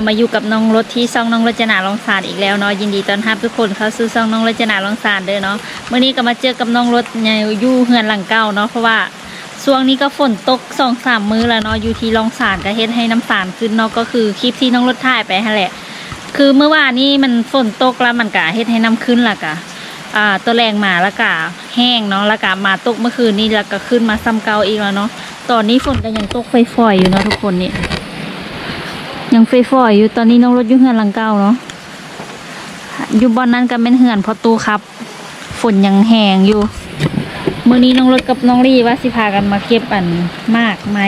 ก็มาอยู่กับน้องรถที่ซ่องน้องรจนาลองสารอีกแล้วเนาะยินดีต้อนรับทุกคนเข้าสู่ซ่องน้องรจนาลองสารเด้อเนาะเมื่อนี้ก็มาเจอกับน้องรถในอยู่เฮือนหลังเก่าเนาะเพราะว่าช่วงนี้ก็ฝนตกสองสามมื้อแล้วเนาะอยู่ที่ลองสารก็เฮ็ดให้น้ำสารขึ้นเนาะก็คือคลิปที่น้องรถถ่ายไปหั่นแหละ คือเมื่อวานนี้มันฝนตกแล้วมันก็เฮ็ดให้น้ำขึ้นละกะอ่าตัวแรงมาแล้วก็แห้งเนาะแล้วก็มาตกเมื่อคืนนี้แล้วก็ขึ้นมาซ้ำเก่าอีกแล้วเนาะตอนนี้ฝนก็ยังตกไฟฟอยๆอยู่เนาะทุกคนนี่ ยังไฟฟอยอยู่ตอนนี้น้องรถยู่งเหือนหลังเก่าเนาะอยู่บอนนั้นก็เป็นเหือนพอตูครับ ฝนยังแหงอยู่มื้อนี้น้องรถกับน้องรี่ว่าสิพากันมาเก็บอันมากไหม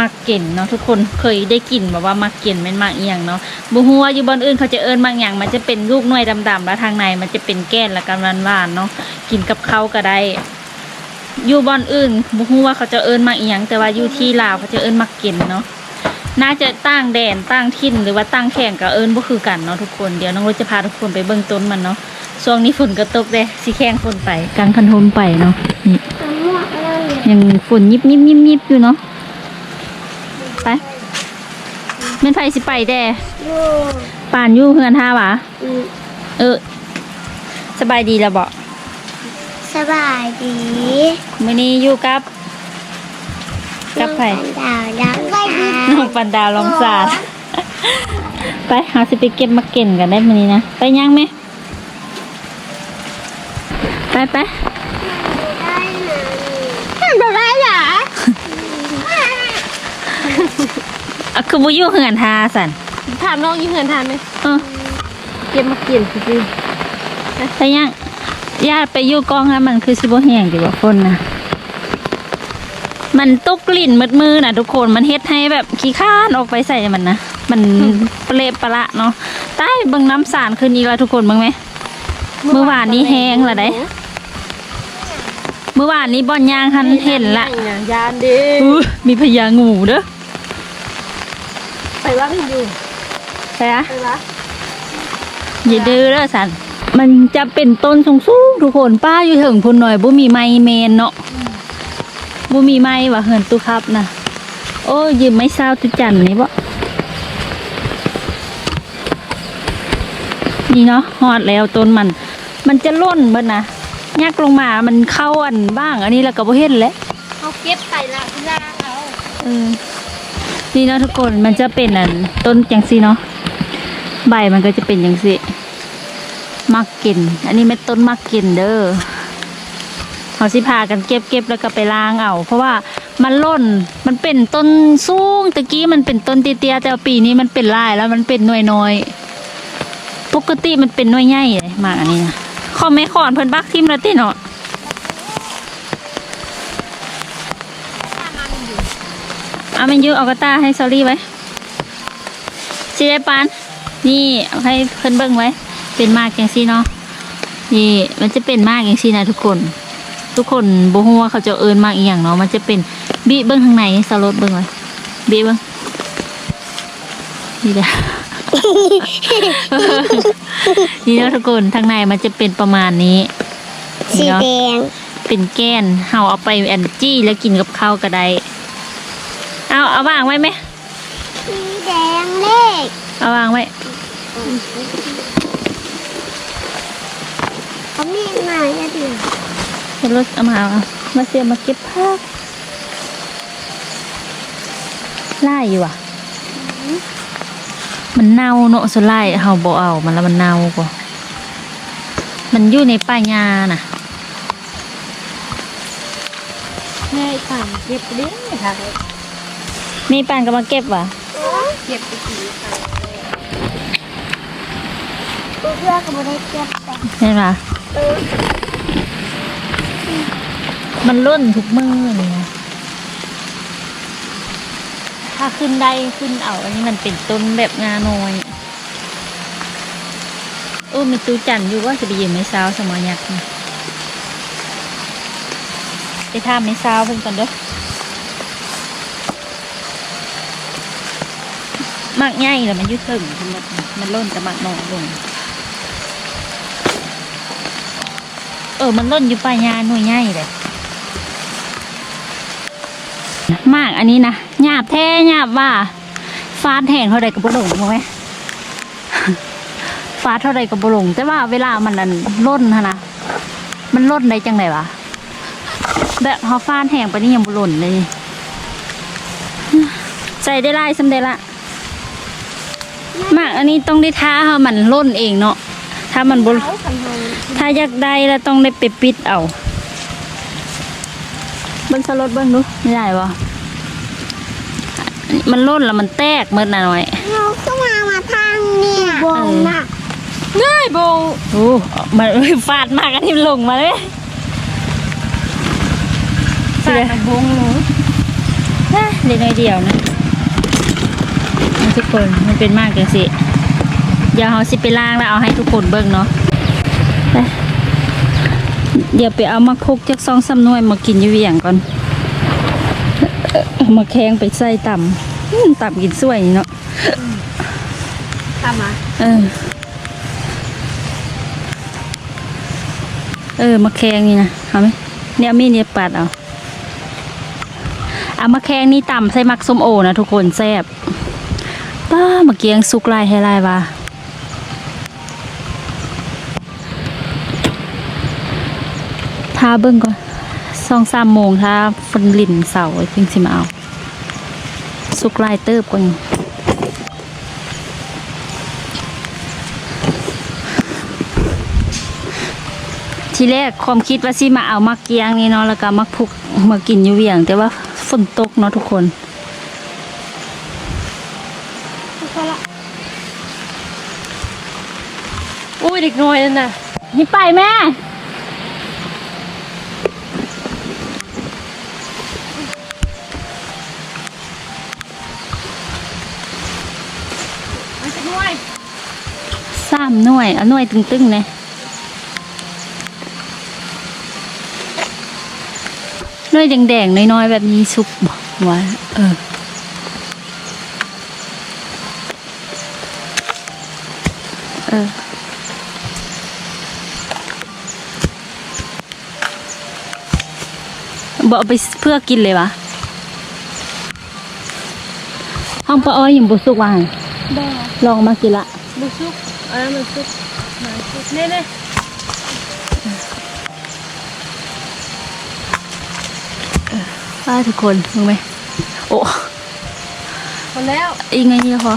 มักเก่นเนาะทุกคนเคยได้กลิ่นแบบว่ามักเก่นเป็นมากเอียงเนาะบ่ฮู้ว่าอยู่บอนอื่นเขาจะเอิ้นมากอย่าง มันจะเป็นลูกหน่วยดำๆแล้วทางในมันจะเป็นแก้นและกันหวานๆเนาะกินกับเขาก็ได้อยู่บอนอื่นบ่ฮู้ว่าเขาจะเอิ้นมากอียง แต่ว่าอยู่ที่ลาวเขาจะเอิ้นมักเก่นเนาะ น่าจะตั้งแดนตั้งทิ่นหรือว่าตั้งแข่งกับเอิญบ่คือกันเนาะทุกคนเดี๋ยวน้องรถจะพาทุกคนไปเบื้องต้นมันเนาะช่วงนี้ฝนก็ตกเด้สิแข่งฝนไปกลางคันโทนไปเนาะนี่มะม่วงเราเนี่ยยังฝนยิบยิบยิบยิบอยู่เนาะไปแม่นไฟสิไปแด่โอ้ป่านอยู่เฮือนท่าหวะอืมเออ สบายดีแล้วบ่สบายดีมื้อนี้อยู่กับ กับไผดาวดังไปดีน้องปันดาวลองสาดไปหาสิไปเก็บมาเก่นกันได้มื้อนี้นะ ไปยังไหม ไปไปได้ไหมเหรออะคือบุอยู่เหือนทาสันถามน้องยี่เหือนทานไหมเออเก็บมากินสิไปยังญาติไปอยู่กองแล้วมันคือสิบแห้งดีกว่าฝนนะ มันตกกลิ่นมืดมือนะทุกคนมันเฮ็ดให้แบบขี้ข้านออกไปใส่มันนะมันเปรปะละเนาะใต้เบิ่งน้ำสารคืนนี้แล้วทุกคนเบิ่งไหมเมื่อวานนี้แห้งละได้เมื่อวานนี้บอนยางหันเห็นละยานดีอู้มีพญางูเด้อไปว่าพี่อยู่ไปอะไปว่าอย่าดื้อเด้อสันมันจะเป็นต้นสูงสูงๆทุกคนป้าอยู่ถึงพุ่นหน่อยบ่มีไม้เมนเนาะ บ่มีไม้ว่าเหินตุครับนะโอ้ยืมไม้ซาวตุจันนี่บ่นี่เนาะฮอดแล้วต้นมัน มันจะล่นเบิดนะยักลงมามันเข้าอันบ้าง อันนี้แล้วก็บ่เห็นแหล้วเขาเก็บไปละที่ล่างเอาเออนี่เนาะทุกคนมันจะเป็นอันต้นจังซี่เนาะใบมันก็จะเป็นจังซี่มักกิน อันนี้เม็ดต้นมักกินเด้อ เขาสิพากันเก็บเก็บแล้วก็ไปล้างเอา เพราะว่ามันล่นมันเป็นต้นสูงตะกี้มันเป็นต้นเตี้ยๆแต่ปีนี้มันเป็นลายแล้วมันเป็นหน่วยน้อยปกติมันเป็นหน่วยใหญ่เลยมาอันนี้นะขอไม่ขอนเพิ่นบักทิมแล้วติเนาะเอามันยืเอากระตาให้ซอรี่ไว้สิได้ปานนี่เอาให้เพิ่นเบิ่งไว้ เป็นมากอย่างซี่เนาะนี่มันจะเป็นมากอย่างซี่นะทุกคน ทุกคนบ่ฮู้ว่าเขาจะเอิ้นมากอีหยังเนาะมันจะเป็นบีเบิ่งข้างในสลดเบิ่งไว้บีเบิ่งนี่แหละนี่เนาะทุกคนทางในมันจะเป็นประมาณนี้สีนี่เนาะแดงเป็นแก้นเฮาเอาไปแอนจี้แล้วกินกับข้าวก็ได้เอาเอาวางไว้ไหมสีแดงเลขเอาวางไว้เขามีมาเนี่ยเดียว เห็นรถเอามาเอามาเสียมาเก็บผักไล่อยู่อะ มันเน่าเนอะสุดไล่เฮาบ่เอา มันแล้วมันเน่ากว่ามันอยู่ในป่ายาน่ะแม่สั่งเก็บไปดิค่ะมีปานก็มาเก็บว่ะเก็บไปกี่ค่ะเพื่อนก็ไม่ได้เก็บแต่เห็นปะเออ มันล่นทุกมือเลยนะถ้าขึ้นได้ขึ้นเอา อันนี้มันเป็นต้นแบบงาโนอยโอ้มีตูจันอยู่ว่าจะไปยืมไม่เช้าสมอยักษ์ไปท่าไม่เช้าเพิ่นก่อนเด้อมากใหญ่แล้วมันยุ่ถึงทั้งหมดนี่มันล่นแต่มากน้อยลง เออ มันล่นอยู่ปลายยาหน่วยใหญ่เลยมากอันนี้นะหยาบแท้หยาบว่าฟาดแห้งเท่าใดก็บ่หลงบ่แม่ฟาดเท่าใดก็บ่หลงแต่ว่าเวลามันอันล่นนะมันล่นได้จังไดวะแบบเฮาฟาดแห้งไปนี่ยังบ่หล่นเลยใจได้ไล่สำเร็จละมากอันนี้ต้องได้ท้าเฮามันล่นเองเนาะ ถ้ามันบ่เขาคันเขาถ้าอยากได้แล้วต้องได้ไปปิดเอาเบิ้งสลดเบิ้งดูไม่ได้บ่มันล่นแล้วมันแตกเมื่อน่ะหน่อยเราก็มามาทางเนี่ยบงน่ะง่ายบงโอ้มันฟาดมากอันนี้มันลงมาเลยสาดบงหนูเล็กน้อยเดียวนะนี่ทุกคนมันเป็นมากจังสิ เดี๋ยวเราสิไปล้างแล้วเอาให้ทุกคนเบิ่งเนาะไปเดี๋ยวไปเอามาคุกจากซองซ้ำหน่วยมากินอยู่เวียงก่อนเอามาแข้งไปใส่ต่ำอื้อต่ำกินสวยนี่เนาะตามมาเออเออมาแข้งนี่นะเอาไหมเนี่ยมีดเนี่ยปัดเอาเอามาแข้งนี่ต่ำใส่มักส้มโอนะทุกคนแซ่บป้ามาเกียงสุกลายให้ลายว่าาเบิ้งก่อนสองสามโมงถ้าฝนหลินเสาไอ้เพิ่งสิมาเอา สุกลายเติบก่อนทีแรกความคิดว่าสิมาเอามักเกียงนี่เนาะแล้วก็มักพุกมากินอยู่เวียง แต่ว่าฝนตกเนาะทุกคนอุ้ยเด็กน้อยนั่นน่ะนี่ไปแม่ สามหน่วย เอาหน่วยตึงๆเลยหน่วยแดงๆน้อยๆแบบนี้สุกบอกว่าเออเออบอกเอาไปเพื่อกินเลยวะห้องปลาอ้อยยังบุสุกว่างแบลองมากินละบุซุก เอันนั้นมันซุกมาซุกเน่เน่ป้าทุกคนรู้ไหมโอ้พอแล้วอีกไงนี่พอ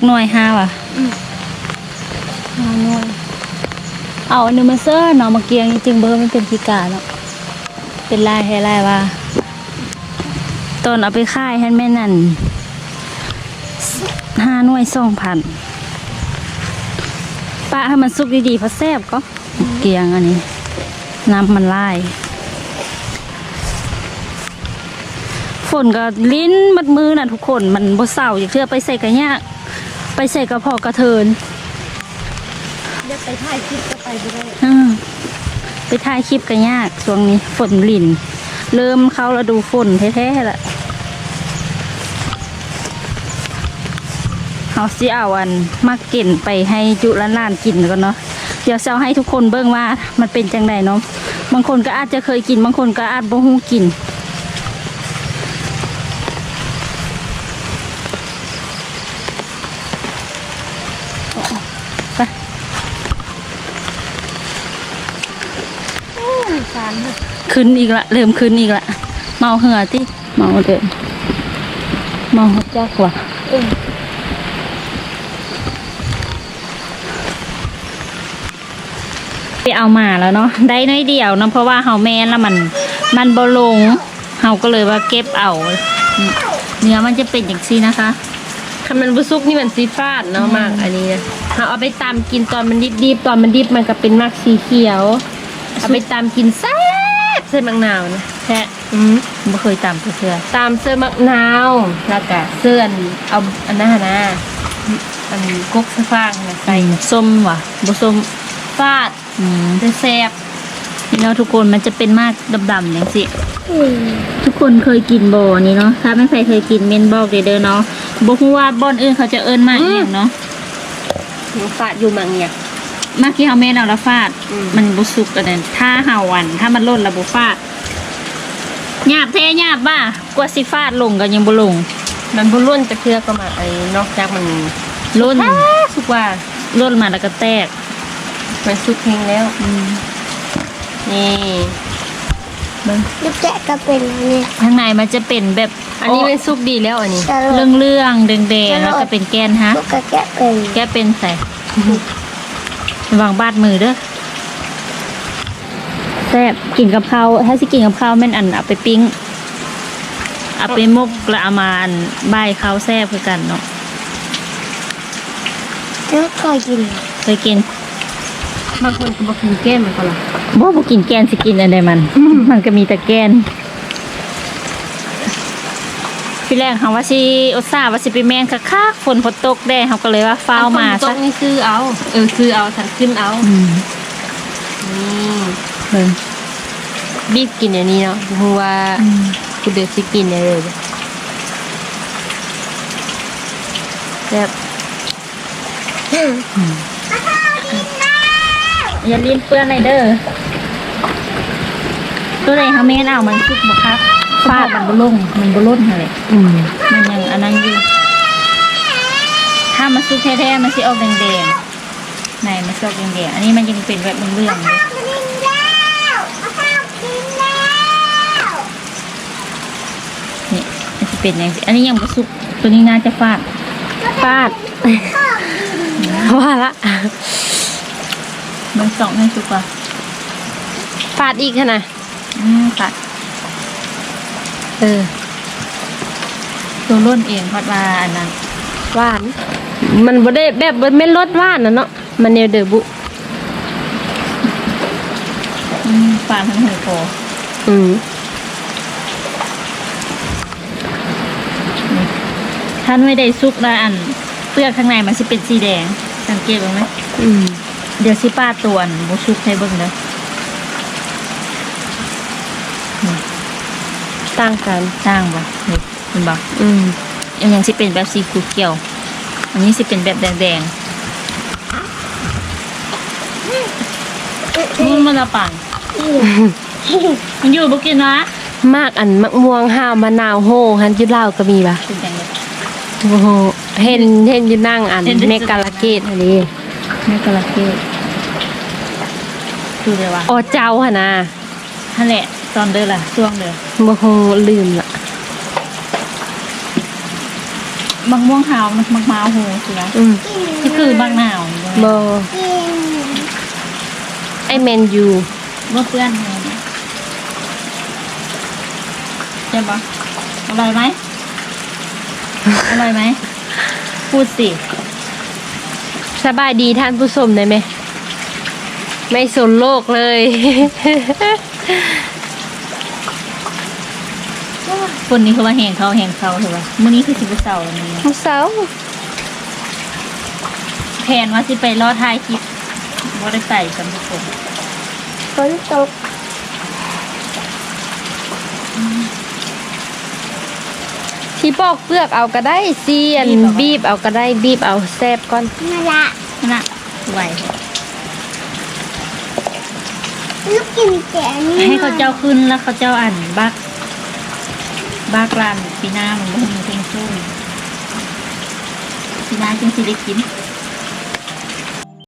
กหน่วยห้าว่ะห้าหน่วย เอาอันนึงมาเสื้อเนาะมาเกียงจริงๆเบอร์มันเป็นพิการเนาะเป็นลายให้ลายว่าตอนเอาไปค่ายให้แม่นั่นห้าหน่วยสองพันปะให้มันสุกดีๆเพราะแซ่บก็เกียงอันนี้ น้ำมันไล่ฝนก็ลิ้นมัดมือน่ะทุกคนมันบ่เศร้าอย่างเชื่อไปใส่กระยาก ไปใส่กระเพาะกระเทินเดี๋ยวไปถ่ายคลิปก็ไปไม่ได้อืมไปถ่ายคลิปกันยากช่วงนี้ฝนหลิน เริ่มเข้าฤดูฝนแท้ๆละเอาสิเอาอันมาเก่นไปให้จุละนานๆกินก่อนเนาะเดี๋ยวจะเอาให้ทุกคนเบิ่งว่ามันเป็นจังไดเนาะบางคนก็อาจจะเคยกิน บางคนก็อาจบ่ฮู้กิน ไป สารนะ ขึ้นอีกละเริ่มขึ้นอีกละเมาเหือที่เมาเดินเมาหัวจักว่ะเออไปเอามาแล้วเนาะได้น้อยเดียวเนาะเพราะว่าเฮาแม่นแล้วมัน มันบ่ลงเฮาก็เลยว่าเก็บเอาเนื้อมันจะเป็นอย่างซี่นะคะถ้ามันบุซุกนี่มันซีฟาดเนาะมากอันนี้นะเราเอาไปตามกินตอนมันดิบๆตอนมันดิบมันก็เป็นมากสีเขียว เอาไปตามกินแซ่ บเส้นมะนาวนะแค่อืมบ่เคยตำเพื่อตามเสื้อมะนาวแล้วก็เสื้อนเอาอันนั้นนะอันกกสะฟางนะใส่ใส่ส้มว่ะบ่ส้มฟาดอืมจะแซ่บนี่เนาะทุกคนมันจะเป็นมากดำๆอย่างสิอืมทุกคนเคยกินบ่อนี้เนาะถ้าไม่ใครเคยกินเมนบอกเด้อเด้อเนาะบอกว่าบ่อนอื่นเขาจะเอิ้นมาอหย่างเนาะหนูฟาดอยู่มังเนี่ย มากที่เฮาเมนเอาละฟาด อืม มันบ่สุกอันนั้นถ้าเฮาวัน ถ้ามันล่นและบ่ฟาดหยาบแท้หยาบบ่ากว่าสิฟาดลงก็ยังบ่ลงมันบ่ล้วนจะเคลือก็มาไอ้นอกจากมันล่นแท้สุกว่าล่นมาแล้วก็แตกมันสุกเฮงแล้วอืมนี่เบิ่งลูกแกะก็เป็นอันนี้ข้างในมันจะเป็นแบบอันนี้มันสุกดีแล้วอันนี้จะเรื่องเรื่องๆแดงจะๆโรยแล้วก็เป็นแกนฮะลูกกระแกะเป็นแกเป็นใส่ วางบาดมือเด้อแซ่บกินกับข้าวถ้าสิกินกับข้าวแม่นอันเอาไปปิ้งเอาไปมกแล้วเอามาอันบ่ายข้าวแซ่บคือกันเนาะแล้วเคยกินเคยกินบางคนก็บ่กินแก้มมันก็ล่ะบ่บ่กินแกนสิกินอะไรมัน มันก็มีแต่แกน พี่แรกเขาว่าสิอุตส่าห์ว่าสิไปแมนคักๆฝนพอตกแดดเขาก็เลยว่าฟ้าวมาตซะกนี่ซื้อเอา เออซื้อเอาฉันขึ้นเอาอืมนี่เบิ่งบีบกินอันนี้เนาะเพราะว่ากูเดือดสิกินได้เลยแบบอย่าลิ้นเปื้อนเลยเด้อตัวใดเขาแม่นเอามันสุกบ่ครับ ฟาดมันบ่ลงมันบ่ล้นเลยอืมมันยังอันนั้นอยู่ถ้ามันสุกแท้ๆมันสิออกแดงๆในมันสิออกแดงๆอันนี้มันยังเป็นแบบเรื่องๆอยู่กินแล้วข้าวกินแล้วนี่มันสิเป็นอย่างสิอันนี้ยังบ่สุกตัวนี้น่าจะฟาดฟาดว่าละมันสองให้สุกป่ะฟาดอีกขนาดอืมฟาด เออตัวล้นเองเพราะว่าอันนั้นหวาน มันบ่ได้แบบบ่แม่นรสหวานนะเนาะมันแนวเดอบุ อืมฟาดทั้งหัวโคออืมถ้าไม่ได้สุกแล้วอันเปลือกข้างในมันสิเป็นสีแดง สังเกตบ้างไหมอืม เดี๋ยวสิป้าดตัวอันบ่สุกให้เบิ่งเด้อ ต่างกันสร้างบ่นี่เห็นบ่อืมอันยังสิเป็นแบบสีขูเขียว อันนี้สิเป็นแบบแดงๆมันมันละปั่นมันอยู่บ่กินนะมากอันมะม่วงห้าวมะนาวโฮฮันอยุลาวก็มีป่ะเป็นจังได๋โอ้โหเห็นเห็นอยู่นั่งอันเห็นได้เมกาลาเกตอันนี้นี่กะละเกดคือเลยว่าอ๋อเจ้าหนนะนั่นแหละ ตอนเด้อล่ะช่วงเด้อบ่โหลืมละมะม่วงหาวมะมาวโหสินะอืมที่คือมะนาวนี่บ่กินไอแมนยูบ่เปื้อนเลยใช่ปะอร่อยไหมอร่อยไหมพูดสิสบายดีท่านผู้ชมได้ไหม ไม่สนโลกเลย คนนี้เขาว่าแหงเขาแหงเขาเถอะวะมื้อนี้คือสิบเสาร์แล้วนี่ผู้สาวแผนว่าสิไปรอถ่ายคลิปบ่ได้ไปกันทุกคนฝนตกที่ปอกเปลือกเอาก็ได้เสียนบีบเอาก็ได้บีบเอาแซบก่อนนั่นละนั่นน่ะไหวลูกกินแกะนี่ให้เขาเจ้าขึ้นแล้วเขาเจ้าอ่านบัก บ้ากลานปีหน้ามันบ่มีเพลงสู้ปีหน้าจึงสิได้กิน